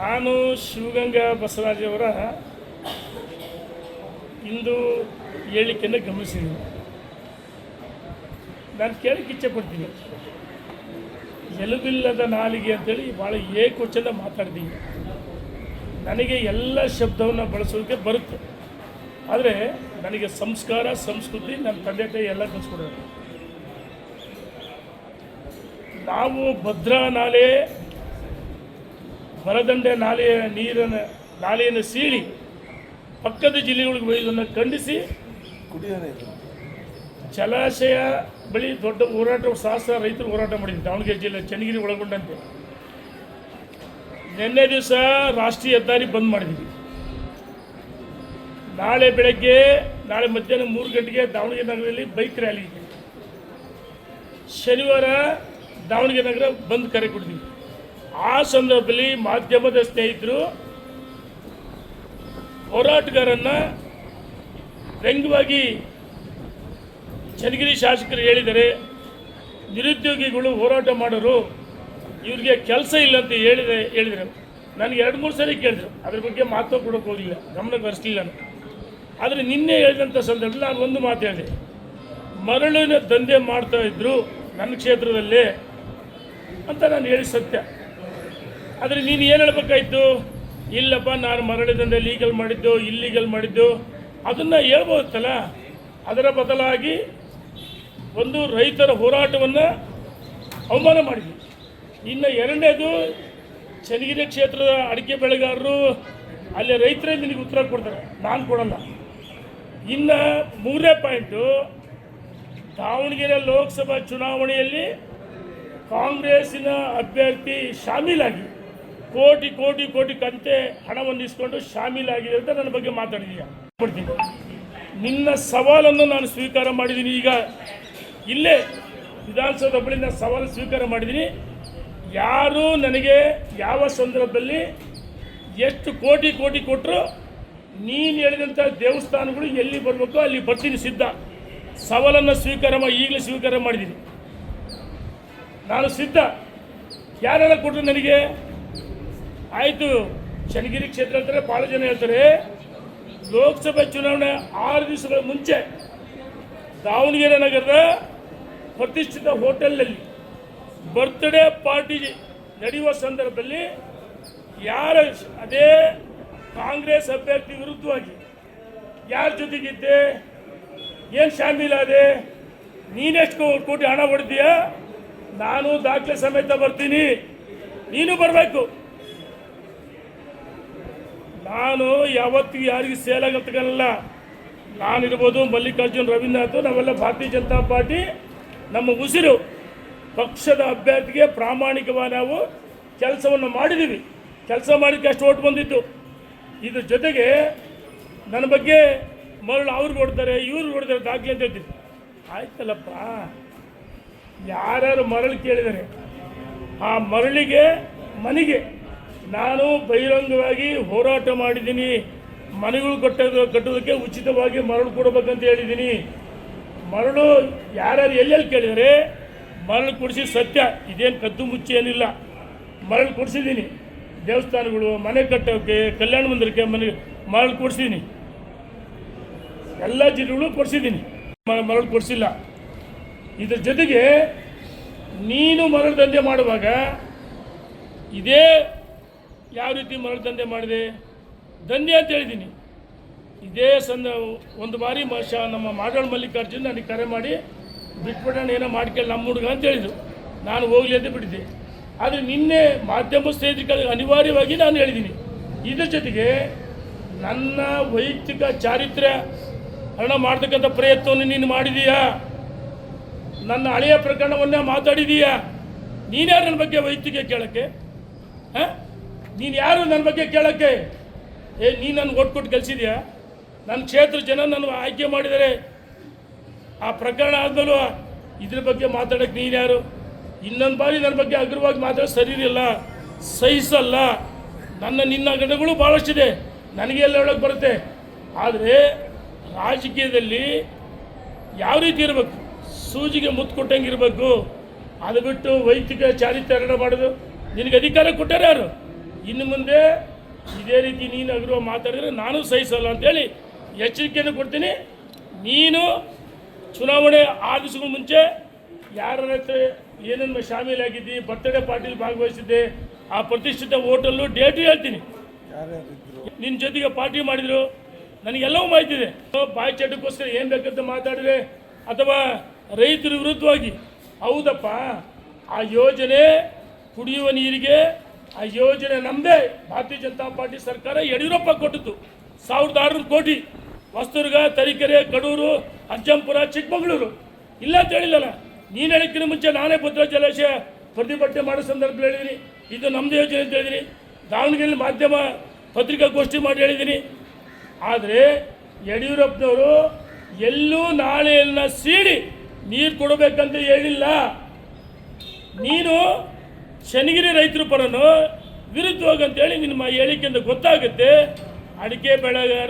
ನಾನು ಶಿವಗಂಗಾ ಬಸವರಾಜವರ ಇಂದು ಹೇಳಿಕೆಯನ್ನು ಗಮನಿಸಿದ್ದೀನಿ ನಾನು ಕೇಳಕ್ಕೆ ಇಚ್ಛೆ ಪಡ್ತೀನಿ. ಎಲುಬಿಲ್ಲದ ನಾಲಿಗೆ ಅಂತೇಳಿ ಭಾಳ ಏಕೋಚನ ಮಾತಾಡ್ತೀನಿ ನನಗೆ ಎಲ್ಲ ಶಬ್ದವನ್ನು ಬಳಸೋದಕ್ಕೆ ಬರುತ್ತೆ. ಆದರೆ ನನಗೆ ಸಂಸ್ಕಾರ, ಸಂಸ್ಕೃತಿ ನನ್ನ ತಂದೆ ತಾಯಿ ಎಲ್ಲ ಕಲಿಸ್ಕೊಡೋದು ನಾವು ಭದ್ರಾ ನಾಲೆ ಬರದಂಡೆ ನಾಲೆಯ ನೀರನ್ನು ನಾಲೆಯನ್ನು ಸೀಳಿ ಪಕ್ಕದ ಜಿಲ್ಲೆಗಳಿಗೆ ಒಯ್ಯೋದನ್ನು ಖಂಡಿಸಿ ಕುಡಿಯೋ ಜಲಾಶಯ ಬಳಿ ದೊಡ್ಡ ಹೋರಾಟ ಸಹಸ್ರ ರೈತರು ಹೋರಾಟ ಮಾಡಿದ್ರು. ದಾವಣಗೆರೆ ಜಿಲ್ಲೆ ಚನ್ನಗಿರಿ ಒಳಗೊಂಡಂತೆ. ನಿನ್ನೆ ದಿವಸ ರಾಷ್ಟ್ರೀಯ ಹೆದ್ದಾರಿ ಬಂದ್ ಮಾಡಿದ್ವಿ. ನಾಳೆ ಬೆಳಗ್ಗೆ ನಾಳೆ ಮಧ್ಯಾಹ್ನ ಮೂರು ಗಂಟೆಗೆ ದಾವಣಗೆರೆ ನಗರದಲ್ಲಿ ಬೈಕ್ ರ್ಯಾಲಿ ಇದೆ. ಶನಿವಾರ ದಾವಣಗೆರೆ ನಗರ ಬಂದ್ ಕರೆ ಕೊಡ್ತೀವಿ. ಆ ಸಂದರ್ಭದಲ್ಲಿ ಮಾಧ್ಯಮದ ಸ್ನೇಹಿತರು ಹೋರಾಟಗಾರನ್ನ ವ್ಯಂಗ್ಯವಾಗಿ ಚನ್ನಗಿರಿ ಶಾಸಕರು ಹೇಳಿದರೆ ನಿರುದ್ಯೋಗಿಗಳು ಹೋರಾಟ ಮಾಡೋರು ಇವ್ರಿಗೆ ಕೆಲಸ ಇಲ್ಲ ಅಂತ ಹೇಳಿದೆ, ಹೇಳಿದರು. ನನಗೆ ಎರಡು, ಮೂರು ಸರಿ ಕೇಳಿದ್ರು. ಅದ್ರ ಬಗ್ಗೆ ಮಾತು ಕೊಡೋಕೆ ಹೋಗಲಿಲ್ಲ. ಗಮನಕ್ಕೆ ಬರೆಸಲಿಲ್ಲ ನಾನು. ಆದರೆ ನಿನ್ನೆ ಹೇಳಿದಂಥ ಸಂದರ್ಭದಲ್ಲಿ ನಾನು ಒಂದು ಮಾತು ಹೇಳಿದೆ. ಮರಳಿನ ದಂಧೆ ಮಾಡ್ತಾ ಇದ್ರು ನನ್ನ ಕ್ಷೇತ್ರದಲ್ಲಿ ಅಂತ ನಾನು ಹೇಳಿ ಸತ್ಯ. ಆದರೆ ನೀನು ಏನು ಹೇಳ್ಬೇಕಾಯ್ತು? ಇಲ್ಲಪ್ಪ, ನಾನು ಮರಳಿದಂದೆ ಲೀಗಲ್ ಮಾಡಿದ್ದು ಇಲ್ಲೀಗಲ್ ಮಾಡಿದ್ದು. ಅದನ್ನು ಹೇಳ್ಬೋದಲ್ಲ ಅದರ ಬದಲಾಗಿ ಒಂದು ರೈತರ ಹೋರಾಟವನ್ನು ಅವಮಾನ ಮಾಡಿದ್ವಿ. ಇನ್ನು ಎರಡನೇದು, ಚನ್ನಗಿರಿ ಕ್ಷೇತ್ರದ ಅಡಿಕೆ ಬೆಳೆಗಾರರು ಅಲ್ಲಿ ರೈತರೇ ನಿನಗೆ ಉತ್ತರ ಕೊಡ್ತಾರೆ. ನಾನು ಕೊಡಲ್ಲ. ಇನ್ನು ಮೂರನೇ ಪಾಯಿಂಟು ದಾವಣಗೆರೆ ಲೋಕಸಭಾ ಚುನಾವಣೆಯಲ್ಲಿ ಕಾಂಗ್ರೆಸ್ಸಿನ ಅಭ್ಯರ್ಥಿ ಶಾಮೀಲಾಗಿ. ಕೋಟಿ ಕೋಟಿ ಕೋಟಿ ಕಂತೆ ಹಣವನ್ನು ಇಸ್ಕೊಂಡು ಶಾಮೀಲಾಗಿದೆ ಅಂತ ನನ್ನ ಬಗ್ಗೆ ಮಾತಾಡಿದೀಯ. ಕೊಡ್ತೀನಿ. ನಿನ್ನ ಸವಾಲನ್ನು ನಾನು ಸ್ವೀಕಾರ ಮಾಡಿದ್ದೀನಿ ಈಗ. ಇಲ್ಲೇ ವಿಧಾನಸೌಧ ಬಳಿ ನಾನು ಸವಾಲು ಸ್ವೀಕಾರ ಮಾಡಿದ್ದೀನಿ. ಯಾರು ನನಗೆ ಯಾವ ಸಂದರ್ಭದಲ್ಲಿ ಎಷ್ಟು ಕೋಟಿ ಕೋಟಿ ಕೊಟ್ಟರು ನೀನು ಹೇಳಿದಂಥ ದೇವಸ್ಥಾನಗಳು ಎಲ್ಲಿ ಬರಬೇಕು ಅಲ್ಲಿ ಬರ್ತೀನಿ ಸಿದ್ಧ. ಸವಾಲನ್ನು ಸ್ವೀಕಾರ ಮಾಡಿ ಈಗಲೇ ಸ್ವೀಕಾರ ಮಾಡಿದ್ದೀನಿ. ನಾನು ಸಿದ್ಧ. ಯಾರೆಲ್ಲ ಕೊಟ್ಟರು ನನಗೆ? ಆಯಿತು. ಚನ್ನಗಿರಿ ಕ್ಷೇತ್ರ ಅಂತಾರೆ ಭಾಳ ಜನ ಹೇಳ್ತಾರೆ. ಲೋಕಸಭೆ ಚುನಾವಣೆ ಆರು ದಿವಸಗಳ ಮುಂಚೆ ದಾವಣಗೆರೆ ನಗರದ ಪ್ರತಿಷ್ಠಿತ ಹೋಟೆಲ್ನಲ್ಲಿ ಬರ್ತ್ಡೇ ಪಾರ್ಟಿ ನಡೆಯುವ ಸಂದರ್ಭದಲ್ಲಿ ಯಾರ ಅದೇ ಕಾಂಗ್ರೆಸ್ ಅಭ್ಯರ್ಥಿ ವಿರುದ್ಧವಾಗಿ ಯಾರ ಜೊತೆಗಿದ್ದೆ? ಏನು ಶಾಮೀಲಾದೆ ನೀನೆಷ್ಟು ಕೋಟಿ ಹಣ ಹೊಡೆದೀಯ? ನಾನು ದಾಖಲೆ ಸಮೇತ ಬರ್ತೀನಿ. ನೀನು ಬರಬೇಕು. ನಾನು ಯಾವತ್ತಿಗೂ ಯಾರಿಗೂ ಸೇಲಾಗತ್ತಗಲ್ಲ ನಾನಿರ್ಬೋದು ಮಲ್ಲಿಕಾರ್ಜುನ್ ರವೀಂದ್ರನಾಥ್, ನಾವೆಲ್ಲ ಭಾರತೀಯ ಜನತಾ ಪಾರ್ಟಿ. ನಮ್ಮ ಉಸಿರು ಪಕ್ಷದ ಅಭ್ಯರ್ಥಿಗೆ ಪ್ರಾಮಾಣಿಕವಾಗಿ ನಾವು ಕೆಲಸವನ್ನು ಮಾಡಿದ್ದೀವಿ. ಕೆಲಸ ಮಾಡಿದ್ದಕ್ಕೆ ಅಷ್ಟು ಓಟ್ ಬಂದಿತ್ತು. ಇದ್ರ ಜೊತೆಗೆ ನನ್ನ ಬಗ್ಗೆ ಮರಳು ಅವ್ರಿಗೆ ಕೊಡ್ತಾರೆ ಇವ್ರು ಕೊಡ್ತಾರೆ ದಾಖಲೆ ಅಂತ ಹೇಳ್ತೀನಿ. ಆಯ್ತಲ್ಲಪ್ಪ. ಯಾರ್ಯಾರು ಮರಳು ಕೇಳಿದ್ದಾರೆ ಆ ಮರಳಿಗೆ ಮನೆಗೆ ನಾನು ಬಹಿರಂಗವಾಗಿ ಹೋರಾಟ ಮಾಡಿದ್ದೀನಿ. ಮನೆಗಳು ಕಟ್ಟೋದು ಕಟ್ಟೋದಕ್ಕೆ ಉಚಿತವಾಗಿ ಮರಳು ಕೊಡಬೇಕಂತ ಹೇಳಿದ್ದೀನಿ. ಮರಳು ಯಾರ್ಯಾರು ಎಲ್ಲೆಲ್ಲಿ ಕೇಳಿದರೆ ಮರಳು ಕೊಡಿಸಿ ಸತ್ಯ. ಇದೇನು ಕದ್ದು ಮುಚ್ಚಿ ಏನಿಲ್ಲ. ಮರಳು ಕೊಡಿಸಿದ್ದೀನಿ. ದೇವಸ್ಥಾನಗಳು, ಮನೆ ಕಟ್ಟೋಕ್ಕೆ ಕಲ್ಯಾಣ ಮಂದಿರಕ್ಕೆ ಮನೆ ಮರಳು ಕೊಡಿಸಿದ್ದೀನಿ. ಎಲ್ಲ ಜಿಲ್ಲೆಗಳು ಕೊಡಿಸಿದ್ದೀನಿ. ಮರಳು ಕೊಡಿಸಿಲ್ಲ. ಇದ್ರ ಜೊತೆಗೆ ನೀನು ಮರಳು ದಂಧೆ ಮಾಡುವಾಗ ಇದೇ ಯಾವ ರೀತಿ ಮರಳು ದಂಧೆ ಮಾಡಿದೆ? ದಂಧೆ ಅಂತ ಹೇಳಿದ್ದೀನಿ. ಇದೇ ಸಂದ ಒಂದು ಬಾರಿ ಮ ಶ ನಮ್ಮ ಮಾಡಾಳ್ ಮಲ್ಲಿಕಾರ್ಜುನ್ ನನಗೆ ಕರೆ ಮಾಡಿ, ಬಿಟ್ಬಿಡೋಣ, ಏನೋ ಮಾಡ್ಕೊಳ್ಳಿ ನಮ್ಮ ಹುಡುಗ ಅಂತ ಹೇಳಿದರು. ನಾನು ಹೋಗಲಿ ಅಂತ ಬಿಟ್ಟಿದ್ದೆ. ಆದರೆ ನಿನ್ನೆ ಮಾಧ್ಯಮ ಸ್ನೇಹಿತರಿಗೆ ಅನಿವಾರ್ಯವಾಗಿ ನಾನು ಹೇಳಿದ್ದೀನಿ. ಇದ್ರ ಜೊತೆಗೆ ನನ್ನ ವೈಯಕ್ತಿಕ ಚಾರಿತ್ರ್ಯ ಹರಣ ಮಾಡ್ತಕ್ಕಂಥ ಪ್ರಯತ್ನವನ್ನು ನೀನು ಮಾಡಿದೀಯಾ? ನನ್ನ ಹಳೆಯ ಪ್ರಕರಣವನ್ನೇ ಮಾತಾಡಿದೀಯಾ? ನೀನ್ಯಾರು ನನ್ನ ಬಗ್ಗೆ ವೈಯಕ್ತಿಕ ಕೇಳೋಕ್ಕೆ? ಹಾಂ? ನೀನು ಯಾರು ನನ್ನ ಬಗ್ಗೆ ಕೇಳೋಕ್ಕೆ? ಏ, ನೀನು ನನ್ನ ಓಟ್ ಕೊಟ್ಟು ಕಲಿಸಿದ್ಯಾ ನನ್ನ ಕ್ಷೇತ್ರ ಜನ ನನ್ನ ಆಯ್ಕೆ ಮಾಡಿದರೆ ಆ ಪ್ರಕರಣ ಆದ್ಮೇಲೂ ಇದ್ರ ಬಗ್ಗೆ ಮಾತಾಡೋಕ್ಕೆ ನೀನು ಯಾರು? ಇನ್ನೊಂದು ಬಾರಿ ನನ್ನ ಬಗ್ಗೆ ಅಗ್ರವಾಗಿ ಮಾತಾಡೋ ಸರಿ ಇಲ್ಲ ಸಹಿಸಲ್ಲ. ನನ್ನ, ನಿನ್ನ ಗಣಗಳು ಭಾಳಷ್ಟಿದೆ ನನಗೆ ಎಲ್ಲ ಹೇಳೋಕ್ಕೆ ಬರುತ್ತೆ. ಆದರೆ ರಾಜಕೀಯದಲ್ಲಿ ಯಾವ ರೀತಿ ಇರಬೇಕು? ಸೂಜಿಗೆ ಮುತ್ತು ಕೊಟ್ಟಂಗೆ ಇರಬೇಕು. ಅದು ಬಿಟ್ಟು ವೈಯಕ್ತಿಕ ಚಾರಿತ್ರ ಮಾಡೋದು. ನಿನಗೆ ಅಧಿಕಾರ ಕೊಟ್ಟಾರೆ ಯಾರು? ಇನ್ನು ಮುಂದೆ ಇದೇ ರೀತಿ ನೀನು ಅಗರುವ ಮಾತಾಡಿದ್ರೆ ನಾನು ಸಹಿಸಲ್ಲ ಅಂತೇಳಿ ಎಚ್ಚರಿಕೆಯನ್ನು ಕೊಡ್ತೀನಿ. ನೀನು ಚುನಾವಣೆ ಆಗಿಸುವ ಮುಂಚೆ ಯಾರ ಹತ್ರ ಏನನ್ನು ಶಾಮೀಲಾಗಿದ್ದಿ ಬರ್ತಡೇ ಪಾರ್ಟಿಲಿ ಭಾಗವಹಿಸಿದ್ದೆ ಆ ಪ್ರತಿಷ್ಠಿತ ಹೋಟೆಲ್ಲು ಡೇಟು ಹೇಳ್ತೀನಿ. ನಿನ್ನ ಜೊತೆಗೆ ಪಾರ್ಟಿ ಮಾಡಿದ್ರು. ನನಗೆಲ್ಲವೂ ಮಾಹಿತಿ ಇದೆ ಬಾಯಿ ಚಟಕ್ಕೋಸ್ಕರ ಏನು ಬೇಕಂತ ಮಾತಾಡಿದ್ರೆ ಅಥವಾ ರೈತರ ವಿರುದ್ಧವಾಗಿ. ಹೌದಪ್ಪ ಆ ಯೋಜನೆ ಕುಡಿಯುವ ನೀರಿಗೆ ಆ ಯೋಜನೆ ನಮ್ಮದೇ ಭಾರತೀಯ ಜನತಾ ಪಾರ್ಟಿ ಸರ್ಕಾರ ಯಡಿಯೂರಪ್ಪ ಕೊಟ್ಟಿತ್ತು ಸಾವಿರದ ಆರುನೂರು ಕೋಟಿ. ಹೊಸದುರ್ಗ, ತರೀಕೆರೆ, ಕಡೂರು ಅಜ್ಜಂಪುರ ಚಿಕ್ಕಮಗಳೂರು. ಇಲ್ಲ ಅಂತ ಹೇಳಿಲ್ಲಲ್ಲ ನೀನು ಹೇಳಕ್ಕಿಂತ ಮುಂಚೆ ನಾನೇ ಭದ್ರಾ ಜಲಾಶಯ ಪ್ರತಿಭಟನೆ ಮಾಡೋ ಸಂದರ್ಭದಲ್ಲಿ ಹೇಳಿದ್ದೀನಿ ಇದು ನಮ್ಮದೇ ಯೋಜನೆ ಅಂತ ಹೇಳಿದ್ದೀನಿ ದಾವಣಗೆರೆ ಮಾಧ್ಯಮ ಪತ್ರಿಕಾಗೋಷ್ಠಿ ಮಾಡಿ ಹೇಳಿದ್ದೀನಿ ಆದರೆ ಯಡಿಯೂರಪ್ಪನವರು ಎಲ್ಲೂ ನಾಳೆಯನ್ನು ಸೀಳಿ ನೀರು ಕೊಡಬೇಕಂತ ಹೇಳಿಲ್ಲ. ನೀನು ಶನಿಗಿರಿ ರೈತರು ಪರನು ವಿರುದ್ಧವಾಗಿ ಅಂತೇಳಿ ನಿಮ್ಮ ಹೇಳಿಕೆಯಿಂದ ಗೊತ್ತಾಗುತ್ತೆ. ಅಡಿಕೆ ಬೆಳೆಗಾರರು